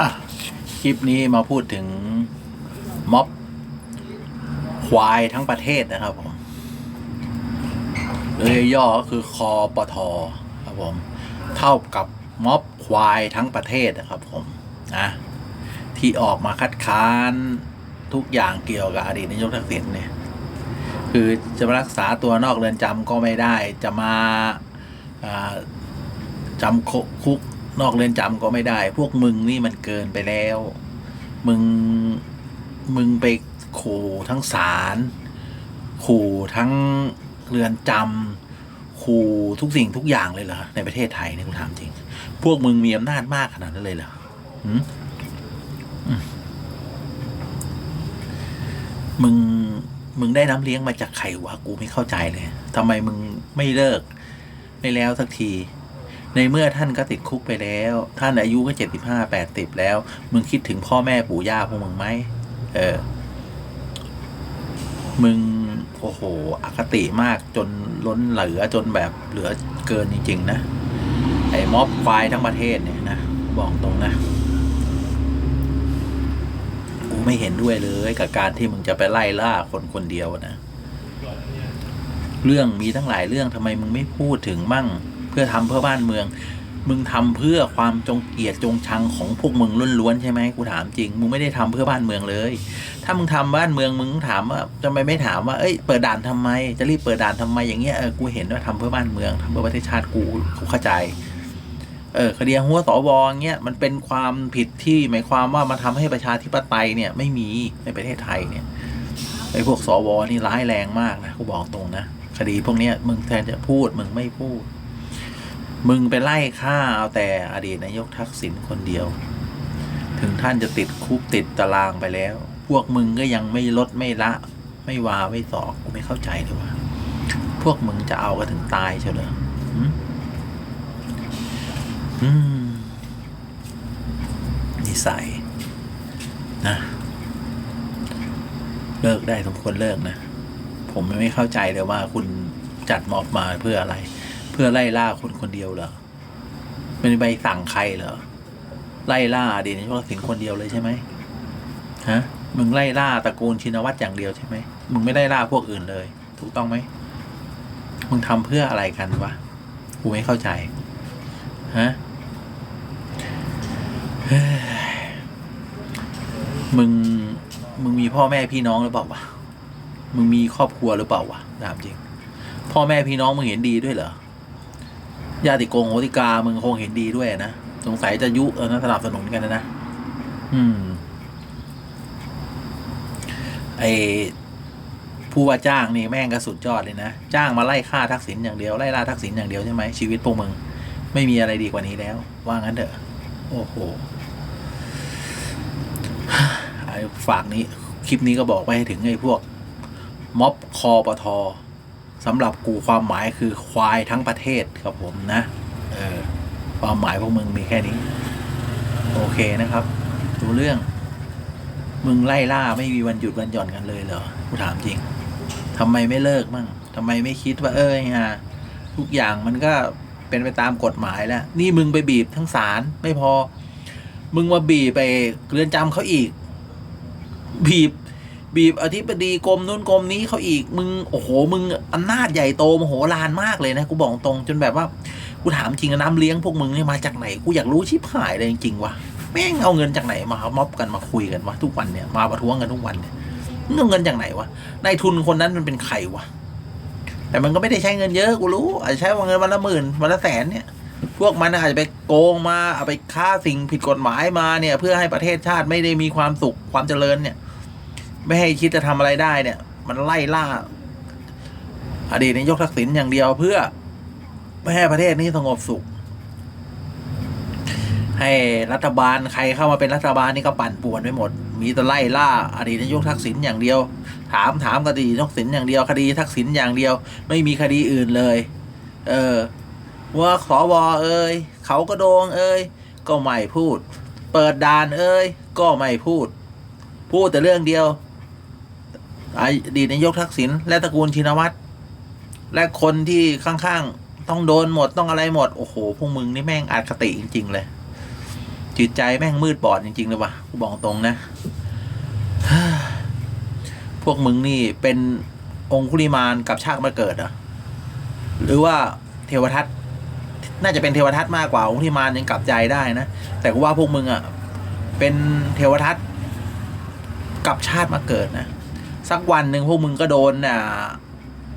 อะ คลิปนี้มาพูดถึงม็อบควายทั้งประเทศนะครับผมโดยย่อก็คือคอปทครับผม เท่ากับม็อบควายทั้งประเทศนะครับผมนะที่ออกมาคัดค้านทุกอย่างเกี่ยวกับอดีตนายกทักษิณเนี่ย คือจะมารักษาตัวนอกเรือนจำก็ไม่ได้ จะมาอ่าจำคุก นอกเรือนจำก็ไม่ได้ พวกมึงนี่มันเกินไปแล้ว มึง มึงไปขู่ทั้งศาลขู่ทั้งเรือนจำขู่ทุกสิ่งทุกอย่างเลยเหรอในประเทศไทยเนี่ยกูถามจริง พวกมึงมีอำนาจมากขนาดนั้นเลยเหรอมึง มึงได้น้ำเลี้ยงมาจากใครวะ กูไม่เข้าใจเลยทำไมมึงไม่เลิก ไม่แล้วสักที ในเมื่อท่านก็ติดคุกไปแล้ว ท่านอายุก็เจ็ดสิบห้าแปดสิบแล้ว มึงคิดถึงพ่อแม่ปู่ย่าพวกมึงไหมเออ มึงโอ้โหอคติมากจนล้นเหลือจนแบบเหลือเกินจริง ๆ นะไอ้ม็อบควายทั้งประเทศเนี่ยนะบอกตรงนะกูไม่เห็นด้วยเลยกับการที่มึงจะไปไล่ล่าคนคนเดียวนะเรื่องมีทั้งหลายเรื่องทำไมมึงไม่พูดถึงมั่ง พื่อทำเพื่อบ้านเมือง มึงทำเพื่อความจงเกียดจงชังของพวกมึงล้วนๆใช่ไหมกูถามจริง มึงไม่ได้ทำเพื่อบ้านเมืองเลย ถ้ามึงทำบ้านเมืองมึงถามว่าทำไมไม่ถามว่าเอ้ยเปิดด่านทำไม จะรีบเปิดด่านทำไมอย่างเงี้ยเออกูเห็นว่าทำเพื่อบ้านเมืองทำเพื่อประเทศชาติกูกูเข้าใจเออคดีหัวสวเงี้ยมันเป็นความผิดที่หมายความว่ามาทำให้ประชาธิปไตยเนี่ยไม่มีในประเทศไทยเนี่ยไอ้พวกสวนี่ร้ายแรงมากนะกูบอกตรงนะคดีพวกเนี้ยมึงแทนจะพูดมึงไม่พูด มึงไปไล่ฆ่าเอาแต่อดีตนายกทักษิณคนเดียว ถึงท่านจะติดคุกติดตารางไปแล้ว พวกมึงก็ยังไม่ลดไม่ละ ไม่วาไม่สอกกูไม่เข้าใจเลยว่า พวกมึงจะเอากันถึงตายเชียวเหรออืมนิสัยนะ เลิกได้สมควรเลิกนะ ผมไม่เข้าใจเลยว่าคุณจัดมอบมาเพื่ออะไร พื่อไล่ล่าคนคนเดียวเหรอเป็นใบสั่งใครเหรอไล่ล่าอดีตนายกทักษิณคนเดียวเลยใช่ไหมฮะมึงไล่ล่าตระกูลชินวัตรอย่างเดียวใช่ไหมมึงไม่ไล่ล่าพวกอื่นเลย ถูกต้องไหมมึงทำเพื่ออะไรกันวะกูไม่เข้าใจฮะมึงมึงมีพ่อแม่พี่น้องหรือเปล่าวะมึงมีครอบครัวหรือเปล่าวะถามจริง พ่อแม่พี่น้องมึงเห็นดีด้วยเหรอ ญาติโกงโหติกามึงคงเห็นดีด้วยนะ สงสัยจะยุเออนะสนับสนุนกันนะนะ อืม ไอผู้ว่าจ้างนี่แม่งก็สุดยอดเลยนะ จ้างมาไล่ฆ่าทักษิณอย่างเดียวไล่ล่าทักษิณอย่างเดียวใช่ไหมชีวิตพวกมึง ไม่มีอะไรดีกว่านี้แล้ว ว่างั้นเถอะ โอ้โหไอฝากนี้ คลิปนี้ก็บอกไปให้ถึงไอ้พวก ม็อบคอปท สำหรับกูความหมายคือควายทั้งประเทศครับผมนะเออความหมายพวกมึงมีแค่นี้ โอเคนะครับดูเรื่อง มึงไล่ล่าไม่มีวันหยุดวันหย่อนกันเลยเหรอกูถามจริงทำไมไม่เลิกมั่งทำไมไม่คิดว่าเอ้ยฮะทุกอย่างมันก็เป็นไปตามกฎหมายแล้ว นี่มึงไปบีบทั้งศาลไม่พอ มึงมาบีบไปเรือนจำเขาอีก บีบ บีบอธิบดีกรมนู้นกรมนี้เขาอีกมึงโอ้โหมึงอำนาจใหญ่โตมโหฬารมากเลยนะกูบอกตรงจนแบบว่ากูถามจริงน้ำเลี้ยงพวกมึงเนี่ยมาจากไหนกูอยากรู้ชิบหายเลยจริงๆวะแม่งเอาเงินจากไหนมาม็อบกันมาคุยกันวะทุกวันเนี่ยมาประท้วงกันทุกวันเนี่ยมึงเอาเงินจากไหนวะนายทุนคนนั้นมันเป็นใครวะแต่มันก็ไม่ได้ใช้เงินเยอะกูรู้อาจจะใช้เงินวันละหมื่นวันละแสนเนี่ย พวกมันอาจจะไปโกงมาเอาไปฆ่าสิ่งผิดกฎหมายมาเนี่ย เพื่อให้ประเทศชาติไม่ได้มีความสุขความเจริญเนี่ย ไม่ให้คิดจะทำอะไรได้เนี่ย มันไล่ล่า อดีตนายกทักษิณอย่างเดียวเพื่อ ไม่ให้ประเทศนี้สงบสุข ให้รัฐบาลใครเข้ามาเป็นรัฐบาลนี่ก็ปั่นป่วนไปหมด มีแต่ไล่ล่า อดีตนายกทักษิณอย่างเดียว ถามถามคดีทักษิณอย่างเดียว คดีทักษิณอย่างเดียว ไม่มีคดีอื่นเลย เออว่าสวเอ้ยเขาก็โดงเอ้ยก็ไม่พูด เปิดด่านเอ้ยก็ไม่พูด พูดแต่เรื่องเดียว อดีตนายกทักษิณและตระกูลชินวัตรและคนที่ข้างๆ ต้องโดนหมดต้องอะไรหมด โอ้โห พวกมึงนี่แม่งอาคติจริง ๆ เลย จิตใจแม่งมืดบอดจริง ๆ เลยวะกูบอกตรงนะ พวกมึงนี่เป็นองคุลิมานกับชาติมาเกิดเหรอหรือว่าเทวทัตน่าจะเป็นเทวทัตมากกว่าองคุลิมานยังกลับใจได้นะ แต่กูว่าพวกมึงอะเป็นเทวทัตกับชาติมาเกิดนะ สักวันหนึ่งพวกมึงก็โดนอ่า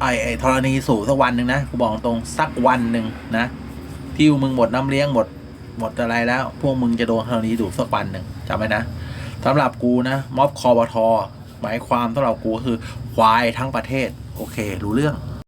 ไอ้ไอธรณีสูบสักวันหนึ่งนะกูบอกตรงสักวันหนึ่งนะที่มึงหมดน้ำเลี้ยงหมดหมดอะไรแล้ว พวกมึงจะโดนธรณีดูดสักวันหนึ่งจำไว้นะสำหรับกูนะม็อบคอปทหมายความสำหรับกูคือควายทั้งประเทศ โอเค รู้เรื่อง